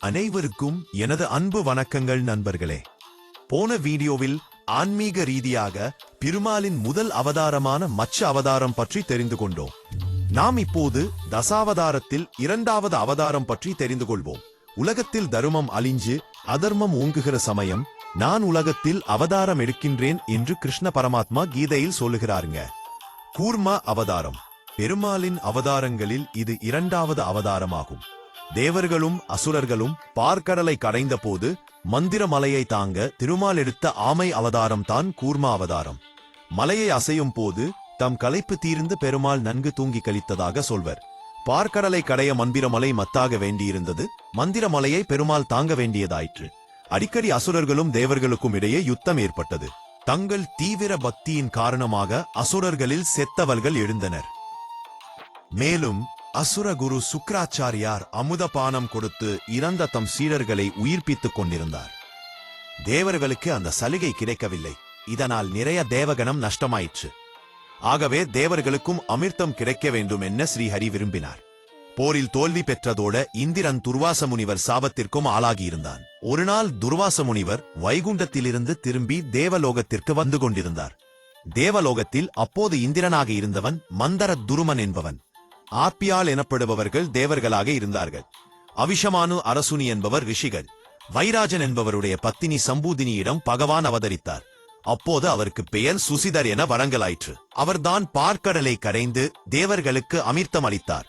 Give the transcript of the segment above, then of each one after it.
அனைவருக்கும் எனது அன்பு வணக்கங்கள் நண்பர்களே. போன வீடியோவில் ஆன்மீக ரீதியாக பெருமாளின் முதல் அவதாரமான மச்ச அவதாரம் பற்றி தெரிந்து கொண்டோம். நாம் இப்போது தசாவதாரத்தில் இரண்டாவது அவதாரம் பற்றி தெரிந்து கொள்வோம். உலகத்தில் தருமம் அழிஞ்சு அதர்மம் ஓங்குகிற சமயம் நான் உலகத்தில் அவதாரம் எடுக்கின்றேன் என்று கிருஷ்ண பரமாத்மா கீதையில் சொல்லுகிறாருங்க. கூர்மா அவதாரம். பெருமாளின் அவதாரங்களில் இது இரண்டாவது அவதாரமாகும். தேவர்களும் அசுரர்களும் பார்க்கடலை கடைந்த போது மந்திர மலையை தாங்க திருமால் எடுத்த ஆமை அவதாரம் தான் கூர்மா அவதாரம். மலையை அசையும் போது தம் களைப்பு தீர்ந்து பெருமாள் நன்கு தூங்கி கழித்ததாக சொல்வர். பார்க்கடலை கடைய மந்திரமலை மத்தாக வேண்டியிருந்தது மந்திரமலையை பெருமாள் தாங்க வேண்டியதாயிற்று. அடிக்கடி அசுரர்களும் தேவர்களுக்கும் இடையே யுத்தம் ஏற்பட்டது. தங்கள் தீவிர பக்தியின் காரணமாக அசுரர்களில் செத்தவர்கள் எழுந்தனர். மேலும் அசுரகுரு சுக்கராச்சாரியார் சுக்ராச்சாரியார் அமுதபானம் கொடுத்து இறந்த தம் சீடர்களை உயிர்ப்பித்துக் கொண்டிருந்தார். தேவர்களுக்கு அந்த சலுகை கிடைக்கவில்லை. இதனால் நிறைய தேவகணம் நஷ்டமாயிற்று. ஆகவே தேவர்களுக்கும் அமிர்தம் கிடைக்க வேண்டும் என்ன ஸ்ரீஹரி விரும்பினார். போரில் தோல்வி பெற்றதோட இந்திரன் துர்வாச முனிவர் சாபத்திற்கும் ஆளாகியிருந்தான். ஒரு நாள் துர்வாச முனிவர் வைகுண்டத்திலிருந்து திரும்பி தேவலோகத்திற்கு வந்து கொண்டிருந்தார். தேவலோகத்தில் அப்போது இந்திரனாக இருந்தவன் மந்தர துருமன் என்பவன். ஆப்பியால் எனப்படுபவர்கள் தேவர்களாக இருந்தார்கள். அவிஷமானு அரசுனி என்பவர் ரிஷிகள். வைராஜன் என்பவருடைய பத்தினி சம்பூதினியிடம் பகவான் அவதரித்தார். அப்போது அவருக்கு பெயர் சுசிதர் என வழங்கலாயிற்று. அவர்தான் பார்க்கடலை கரைந்து தேவர்களுக்கு அமிர்தம் அளித்தார்.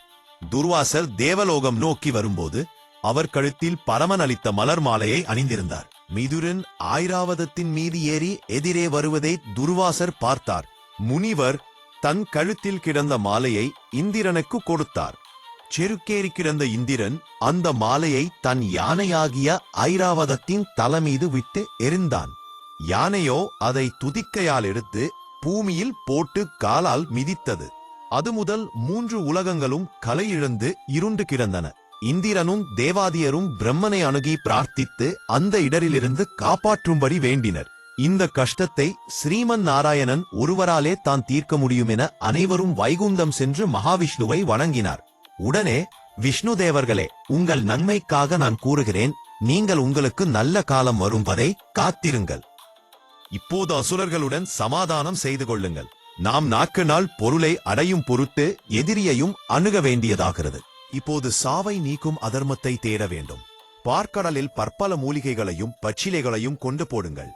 துர்வாசர் தேவலோகம் நோக்கி வரும்போது அவர் கழுத்தில் பரமன் அளித்த மலர் மாலையை அணிந்திருந்தார். மிதுரன் ஆயிராவதத்தின் மீது ஏறி எதிரே வருவதை துர்வாசர் பார்த்தார். முனிவர் தன் கழுத்தில் கிடந்த மாலையை இந்திரனுக்கு கொடுத்தார். செருக்கேறி கிடந்த இந்திரன் அந்த மாலையை தன் யானையாகிய ஐராவதத்தின் தலைமீது விட்டு எரிந்தான் யானையோ அதை துதிக்கையால் எடுத்து பூமியில் போட்டு காலால் மிதித்தது. அது முதல் மூன்று உலகங்களும் கலையிழந்து இருண்டு கிடந்தன. இந்திரனும் தேவாதியரும் பிரம்மனை அணுகி பிரார்த்தித்து அந்த இடரிலிருந்து காப்பாற்றும்படி வேண்டினர். இந்த கஷ்டத்தை ஸ்ரீமன் நாராயணன் ஒருவராலே தான் தீர்க்க முடியும் என அனைவரும் வைகுந்தம் சென்று மகாவிஷ்ணுவை வணங்கினார். உடனே விஷ்ணு தேவர்களே உங்கள் நன்மைக்காக நான் கூறுகிறேன். நீங்கள் உங்களுக்கு நல்ல காலம் வரும் வரை காத்திருங்கள். இப்போது அசுரர்களுடன் சமாதானம் செய்து கொள்ளுங்கள். நாம் நாக்கு நாள் பொருளை அடையும் பொருட்டு எதிரியையும் அணுக வேண்டியதாகிறது. இப்போது சாவை நீக்கும் அதர்மத்தை தேட வேண்டும். பார்க்கடலில் பற்பல மூலிகைகளையும் பச்சிலைகளையும் கொண்டு போடுங்கள்.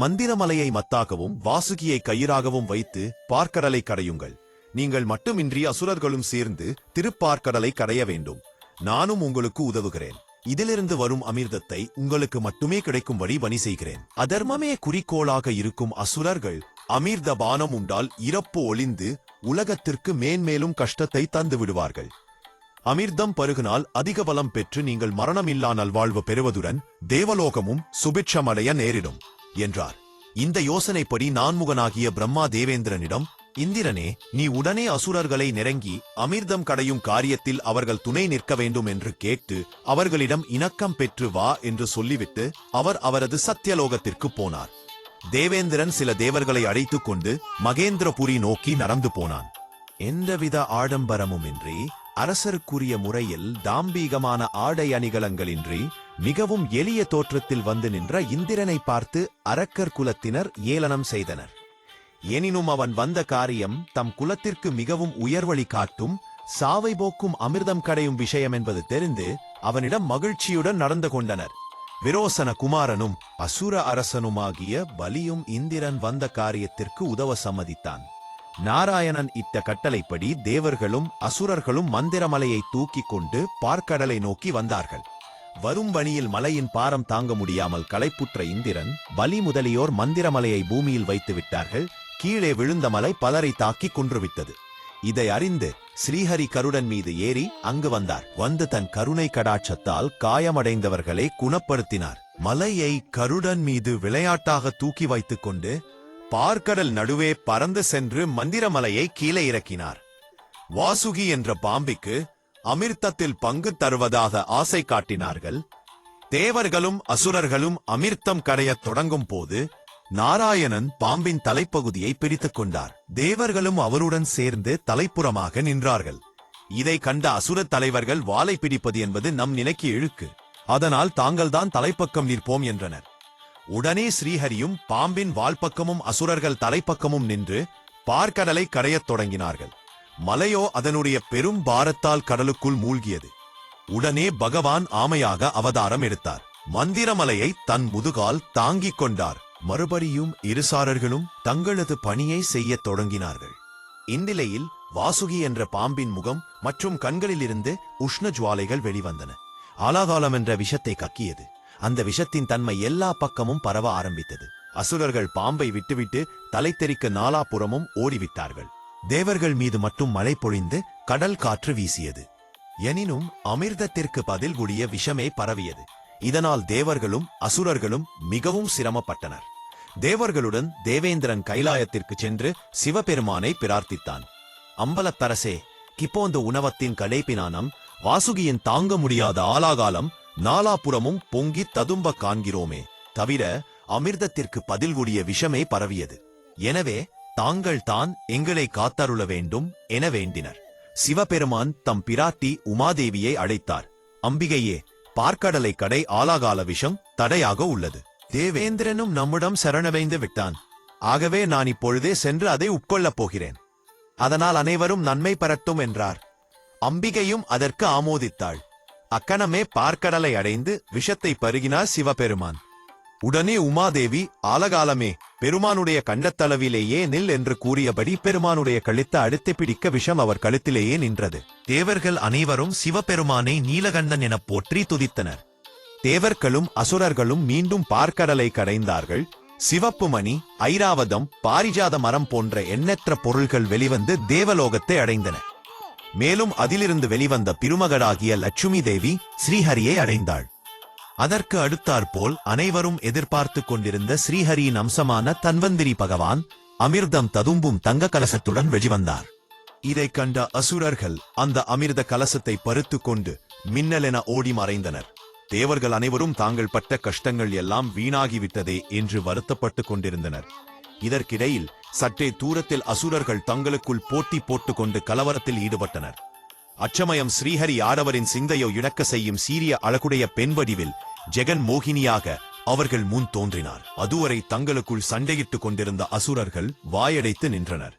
மந்திரமலையை மத்தாகவும் வாசுகியை கயிறாகவும் வைத்து பார்க்கடலை கடையுங்கள் நீங்கள் மட்டுமின்றி அசுரர்களும் சேர்ந்து திருப்பார்க்கடலை கடைய வேண்டும். நானும் உங்களுக்கு உதவுகிறேன். இதிலிருந்து வரும் அமிர்தத்தை உங்களுக்கு மட்டுமே கிடைக்கும்படி பணி செய்கிறேன். அதர்மமே குறிக்கோளாக இருக்கும் அசுரர்கள் அமிர்த பானம் உண்டால் இறப்பு ஒளிந்து உலகத்திற்கு மேன்மேலும் கஷ்டத்தை தந்து விடுவார்கள். அமிர்தம் பருகினால் அதிக பலம் பெற்று நீங்கள் மரணமில்லா நல்வாழ்வு பெறுவதுடன் தேவலோகமும் சுபிட்சமடைய நேரிடும். என்றார். இந்த யோசனைப்படி நான்முகனாகிய பிரம்மா தேவேந்திரனிடம் இந்திரனே நீ உடனே அசுரர்களை நெருங்கி அமிர்தம் கடையும் காரியத்தில் அவர்கள் துணை நிற்க வேண்டும் என்று கேட்டு அவர்களிடம் இணக்கம் பெற்று வா என்று சொல்லிவிட்டு அவர் அவரது சத்தியலோகத்திற்கு போனார். தேவேந்திரன் சில தேவர்களை அழைத்துக் கொண்டு மகேந்திரபுரி நோக்கி நடந்து போனான். எந்தவித ஆடம்பரமுமின்றி அரசருக்குரிய முறையில் தாம்பீகமான ஆடை அணிகலங்களின்றி மிகவும் எளிய தோற்றத்தில் வந்து நின்ற இந்திரனை பார்த்து அரக்கர் குலத்தினர் ஏளனம் செய்தனர். எனினும் அவன் வந்த காரியம் தம் குலத்திற்கு மிகவும் உயர்வழி காட்டும் சாவை போக்கும் அமிர்தம் கடையும் விஷயம் என்பது தெரிந்து அவனிடம் மகிழ்ச்சியுடன் நடந்து கொண்டனர். விரோசன குமாரனும் அசுர அரசனுமாகிய பலியும் இந்திரன் வந்த காரியத்திற்கு உதவ சம்மதித்தான். நாராயணன் இத்த கட்டளைப்படி தேவர்களும் அசுரர்களும் மந்திரமலையை தூக்கிக் கொண்டு பார்க்கடலை நோக்கி வந்தார்கள். வரும் வழியில் மலையின் பாரம் தாங்க முடியாமல் களைப்புற்ற இந்திரன் பலி முதலியோர் மந்திரமலையை பூமியில் வைத்து விட்டார்கள். கீழே விழுந்த மலை பலரை தாக்கி கொன்றுவிட்டது. இதை அறிந்து ஸ்ரீஹரி கருடன் மீது ஏறி அங்கு வந்தார். வந்து தன் கருணை கடாட்சத்தால் காயமடைந்தவர்களை குணப்படுத்தினார். மலையை கருடன் மீது விளையாட்டாக தூக்கி வைத்துக் கொண்டு பார்க்கடல் நடுவே பறந்து சென்று மந்திரமலையை கீழே இறக்கினார். வாசுகி என்ற பாம்பிக்கு அமிர்தத்தில் பங்கு தருவதாக ஆசை காட்டினார்கள். தேவர்களும் அசுரர்களும் அமிர்தம் கடையத் தொடங்கும் போது நாராயணன் பாம்பின் தலைப்பகுதியை பிடித்துக் கொண்டார். தேவர்களும் அவருடன் சேர்ந்து தலைப்புறமாக நின்றார்கள். இதை கண்ட அசுரத் தலைவர்கள் வாளை பிடிப்பது என்பது நம் நிலைக்கு இழுக்கு. அதனால் தாங்கள்தான் தலைப்பக்கம் நிற்போம் என்றனர். உடனே ஸ்ரீஹரியும் பாம்பின் வால்பக்கமும் அசுரர்கள் தலைப்பக்கமும் நின்று பார்க்கடலை கரையத் தொடங்கினார்கள். மலையோ அதனுடைய பெரும் பாரத்தால் கடலுக்குள் மூழ்கியது. உடனே பகவான் ஆமையாக அவதாரம் எடுத்தார். மந்திரமலையை தன் முதுகால் தாங்கிக் கொண்டார். மறுபடியும் இருசாரர்களும் தங்களது பணியை செய்யத் தொடங்கினார்கள். இந்நிலையில் வாசுகி என்ற பாம்பின் முகம் மற்றும் கண்களிலிருந்து உஷ்ண ஜுவாலைகள் வெளிவந்தன. ஆலாகாலம் என்ற விஷத்தை கக்கியது. அந்த விஷத்தின் தன்மை எல்லா பக்கமும் பரவ ஆரம்பித்தது. அசுரர்கள் பாம்பை விட்டுவிட்டு தலைதெறிக்க நாலாபுறமும் ஓடிவிட்டார்கள். தேவர்கள் மீது மட்டும் மழை பொழிந்து கடல் காற்று வீசியது. எனினும் அமிர்தத்திற்கு பதில் கூடிய விஷமே பரவியது. இதனால் தேவர்களும் அசுரர்களும் மிகவும் சிரமப்பட்டனர். தேவர்களுடன் தேவேந்திரன் கைலாயத்திற்கு சென்று சிவபெருமானை பிரார்த்தித்தான். அம்பலத்தரசே கிப்போந்த உணவத்தின் கடைப்பினானம் வாசுகியின் தாங்க முடியாத ஆலாகாலம் நாலாபுறமும் பொங்கி ததும்ப காண்கிறோமே தவிர அமிர்தத்திற்கு பதில் கூடிய விஷமே பரவியது. எனவே தாங்கள் தான் எங்களை காத்தருள வேண்டும் என வேண்டினர். சிவபெருமான் தம் பிராட்டி உமாதேவியை அழைத்தார். அம்பிகையே பார்க்கடலை கடை ஆலாகால விஷம் தடையாக உள்ளது. தேவேந்திரனும் நம்மிடம் சரணடைந்து விட்டான். ஆகவே நான் இப்பொழுதே சென்று அதை உட்கொள்ளப் போகிறேன். அதனால் அனைவரும் நன்மை பெறட்டும் என்றார். அம்பிகையும் அதற்கு ஆமோதித்தாள். அக்கணமே பார்க்கடலை அடைந்து விஷத்தை பருகினார் சிவபெருமான். உடனே உமாதேவி ஆலகாலமே பெருமானுடைய கண்டத்தளவிலேயே நில் என்று கூறியபடி பெருமானுடைய கழுத்தை அடுத்து பிடிக்க விஷம் அவர் கழுத்திலேயே நின்றது. தேவர்கள் அனைவரும் சிவபெருமானை நீலகண்டன் எனப் போற்றி துதித்தனர். தேவர்களும் அசுரர்களும் மீண்டும் பார்க்கடலை கடைந்தார்கள் சிவப்பு மணி ஐராவதம் பாரிஜாத மரம் போன்ற எண்ணற்ற பொருள்கள் வெளிவந்து தேவலோகத்தை அடைந்தன. மேலும் அதிலிருந்து வெளிவந்த பிருமகடாகிய லட்சுமி தேவி ஸ்ரீஹரியை அடைந்தாள். அதற்கு அடுத்தாற்போல் அனைவரும் எதிர்பார்த்துக் கொண்டிருந்த ஸ்ரீஹரியின் அம்சமான தன்வந்திரி பகவான் அமிர்தம் ததும்பும் தங்க கலசத்துடன் வெளிவந்தார். இதைக் கண்ட அசுரர்கள் அந்த அமிர்த கலசத்தை பருத்து கொண்டு மின்னலென ஓடி மறைந்தனர். தேவர்கள் அனைவரும் தாங்கள் பட்ட கஷ்டங்கள் எல்லாம் வீணாகிவிட்டதே என்று வருத்தப்பட்டுக் கொண்டிருந்தனர். இதற்கிடையில் சற்றே தூரத்தில் அசுரர்கள் தங்களுக்குள் போட்டி போட்டுக்கொண்டு கலவரத்தில் ஈடுபட்டனர். அச்சமயம் ஸ்ரீஹரி ஆடவரின் சிந்தையை இழக்க செய்யும் சீரிய அழகுடைய பெண் வடிவில் ஜெகன் மோகினியாக அவர்கள் முன் தோன்றினார். அதுவரை தங்களுக்குள் சண்டையிட்டுக் கொண்டிருந்த அசுரர்கள் வாயடைத்து நின்றனர்.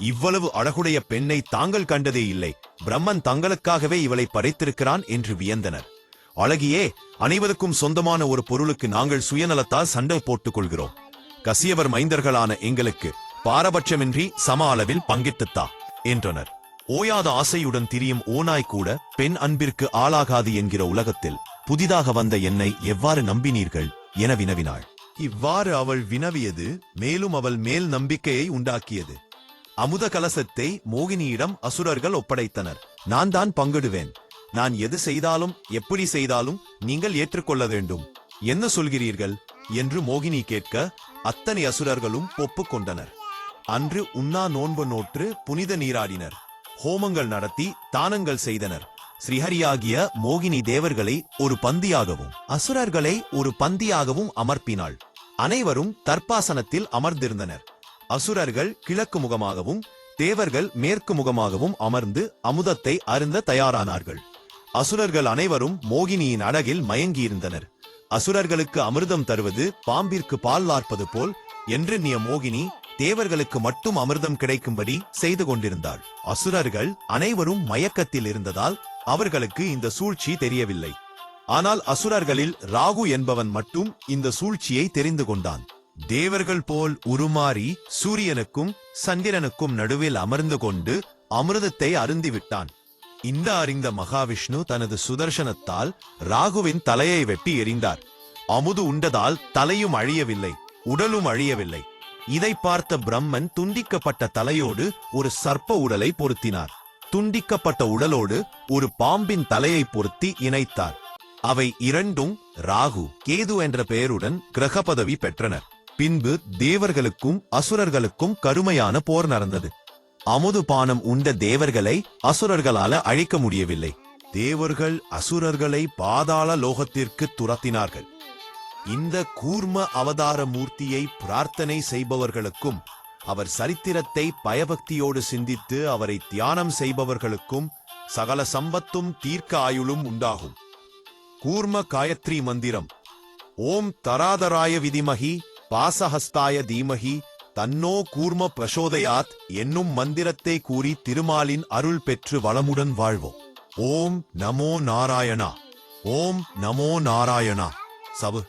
இவ்வளவு அழகுடைய பெண்ணை தாங்கள் கண்டதே இல்லை. பிரம்மன் தங்களுக்காகவே இவளை படைத்திருக்கிறான் என்று வியந்தனர். அழகியே அனைவருக்கும் சொந்தமான ஒரு பொருளுக்கு நாங்கள் சுயநலத்தால் சண்டை போட்டுக் கொள்கிறோம். கசியவர் மைந்தர்களான எங்களுக்கு பாரபட்சமின்றி சம அளவில் பங்கிட்டுத்தா என்றனர். ஓயாத ஆசையுடன் திரியும் ஓநாய் கூட பெண் அன்பிற்கு ஆளாகாது என்கிற உலகத்தில் புதிதாக வந்த என்னை எவ்வாறு நம்பினீர்கள்? என வினவினாள். இவ்வாறு அவள் வினவியது மேலும் அவள் மேல் நம்பிக்கையை உண்டாக்கியது. அமுத கலசத்தை மோகினியிடம் அசுரர்கள் ஒப்படைத்தனர். நான் தான் பங்கிடுவேன். நான் எது செய்தாலும் எப்படி செய்தாலும் நீங்கள் ஏற்றுக்கொள்ள வேண்டும். என்ன சொல்கிறீர்கள்? என்று மோகினி கேட்க அத்தனை அசுரர்களும் ஒப்புக்கொண்டனர் அன்று உண்ணா நோன்பு நோற்று புனித நீராடினர். ஹோமங்கள் நடத்தி தானங்கள் செய்தனர். ஸ்ரீஹரியாகிய மோகினி தேவர்களை ஒரு பந்தியாகவும் அசுரர்களை ஒரு பந்தியாகவும் அமர்ப்பினாள். அனைவரும் தற்பாசனத்தில் அமர்ந்திருந்தனர். அசுரர்கள் கிழக்கு முகமாகவும் தேவர்கள் மேற்கு முகமாகவும் அமர்ந்து அமுதத்தை அருந்த தயாரானார்கள். அசுரர்கள் அனைவரும் மோகினியின் அழகில் மயங்கியிருந்தனர். அசுரர்களுக்கு அமிர்தம் தருவது பாம்பிற்கு பால் வார்ப்பது போல் என்று நிய மோகினி தேவர்களுக்கு மட்டும் அமிர்தம் கிடைக்கும்படி செய்து கொண்டிருந்தாள். அசுரர்கள் அனைவரும் மயக்கத்தில் இருந்ததால் அவர்களுக்கு இந்த சூழ்ச்சி தெரியவில்லை. ஆனால் அசுரர்களில் ராகு என்பவன் மட்டும் இந்த சூழ்ச்சியை தெரிந்து கொண்டான். தேவர்கள் போல் உருமாறி சூரியனுக்கும் சந்திரனுக்கும் நடுவில் அமர்ந்து கொண்டு அமிர்தத்தை அருந்திவிட்டான் இந்த அறிந்த மகாவிஷ்ணு தனது சுதர்சனத்தால் ராகுவின் தலையை வெட்டி எறிந்தார். அமுது உண்டதால் தலையும் அழியவில்லை உடலும் அழியவில்லை. இதை பார்த்த பிரம்மன் துண்டிக்கப்பட்ட தலையோடு ஒரு சர்ப்ப உடலை பொருத்தினார். துண்டிக்கப்பட்ட உடலோடு ஒரு பாம்பின் தலையை பொருத்தி இணைத்தார். அவை இரண்டும் ராகு கேது என்ற பெயருடன் கிரக பதவி பெற்றனர். பின்பு தேவர்களுக்கும் அசுரர்களுக்கும் கருமையான போர் நடந்தது. அமுது பானம் உண்ட தேவர்களை அசுரர்களால அழிக்க முடியவில்லை. தேவர்கள் அசுரர்களை பாதாள லோகத்திற்கு துரத்தினார்கள். இந்த கூர்ம அவதார மூர்த்தியை பிரார்த்தனை செய்பவர்களுக்கும் அவர் சரித்திரத்தை பயபக்தியோடு சிந்தித்து அவரை தியானம் செய்பவர்களுக்கும் சகல சம்பத்தும் தீர்க்க ஆயுளும் உண்டாகும். கூர்ம காயத்ரி மந்திரம். ஓம் தராதராய விதிமகி பாசஹஸ்தாய தீமகி தன்னோ கூர்ம பிரசோதயாத் என்னும் மந்திரத்தை கூறி திருமாலின் அருள் பெற்று வளமுடன் வாழ்வோம். ஓம் நமோ நாராயணா. ஓம் நமோ நாராயணா. சவு